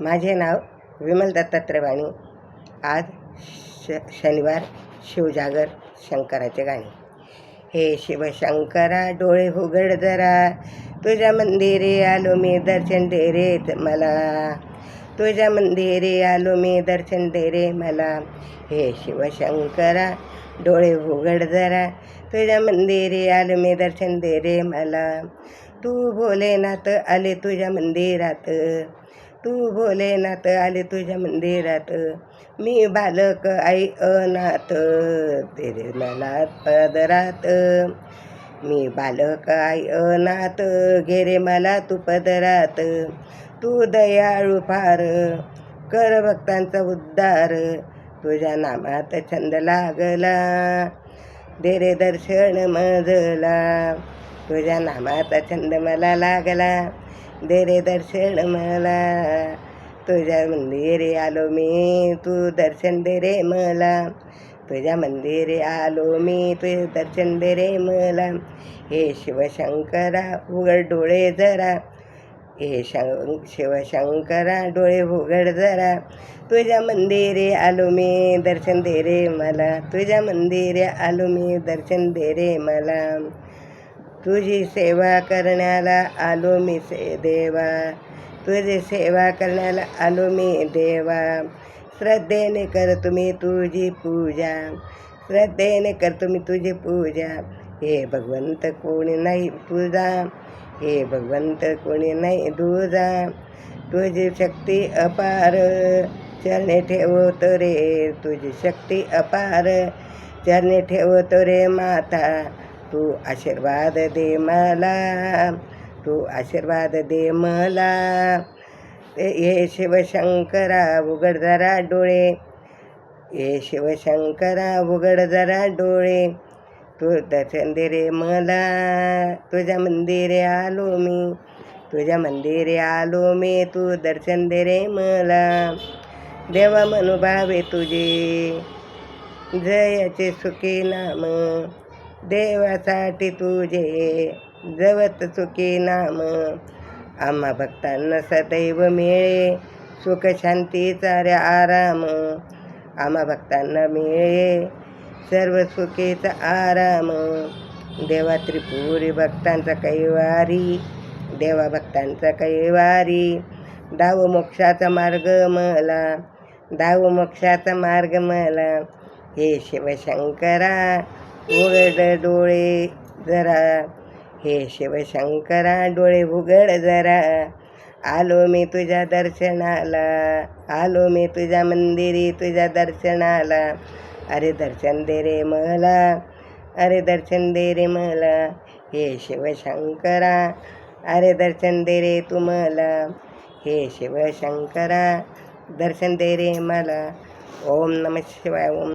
माझे नाव विमल दत्तात्रय वाणी आज श शनिवार शिवजागर शंकराचे गाणे. हे शिवशंकरा डोळे उघड जरा. तुझ्या मंदिरी आलो मी दर्शन दे रे मला. तुझ्या मंदिरे आलो मी दर्शन दे रे मला. हे शिवशंकरा डोळे उघड जरा. तुझ्या मंदिरी आलो मी दर्शन दे रे मला. तू भोलेनाथ आले तुझ्या मंदिरात. तू भोलेनाथ आले तुझ्या मंदिरात. मी बालक आई अनाथ तेरे मला पदरात. मी बालक आई अनाथ घेरे मला तू पदरात. तू दयाळू फार कर भक्तांचा उद्धार. तुझ्या नामात छंद लागला धेरे दर्शन मजला. तुझ्या नामाचा छंद मला लागला दे रे दर्शन मला. तुझ्या मंदिरे आलो मी तू दर्शन दे रे मला. तुझ्या मंदिरे आलो मी तुझे दर्शन दे रे मला. हे शिवशंकरा उघड डोळे जरा. हे शं शिवशंकरा डोळे उघड जरा. तुझ्या मंदिरे आलो मी दर्शन दे रे मला. तुझ्या मंदिरे आलो मी दर्शन दे रे मला. तुझी सेवा करण्याला आलो मी से देवा. तुझी सेवा करण्याला आलो मी देवा. श्रद्धेने कर तुम्ही तुझी पूजा. श्रद्धेने कर तुम्ही तुझी पूजा. हे भगवंत कोणी नाही तुझा. हे भगवंत कोणी नाही तुझा तुझी शक्ती अपार. चरणे ठेवतो रे. तुझी शक्ती अपार. चरणे ठेवतो रे माता. तू आशीर्वाद दे मला तू आशीर्वाद दे मला. हे शिवशंकरा उघड जरा डोळे. हे शिवशंकरा उघड जरा डोळे. तू दर्शन दे रे मला तुझ्या मंदिरे आलो मी. तुझ्या मंदिरे आलो मी तू दर्शन दे रे मला. देवा मनुभावे तुझे जयाचे सुखी नाम. देवासाठी तुझे जवत सुखी नाम. आम्हा भक्तांना सदैव मिळे सुख शांतीचा रे आराम. आम्हा भक्तांना मिळे सर्व सुखेचा आराम. देवा त्रिपुरी भक्तांचा कैवारी देवा भक्तांचा कैवारी दाव मोक्षाचा मार्ग मला दाव मोक्षाचा मार्ग मला. हे शिवशंकरा उघड डोळे जरा. हे शिवशंकरा डोळे उघड जरा. आलो मी तुझ्या दर्शनाला. आलो मी तुझ्या मंदिरी तुझ्या दर्शनाला. अरे दर्शन दे रे मला. अरे दर्शन दे रे मला. हे शिवशंकरा. अरे दर्शन दे रे तुम्हाला मला. हे शिवशंकरा. दर्शन दे रे मला. ओम नम शिवाय. ओम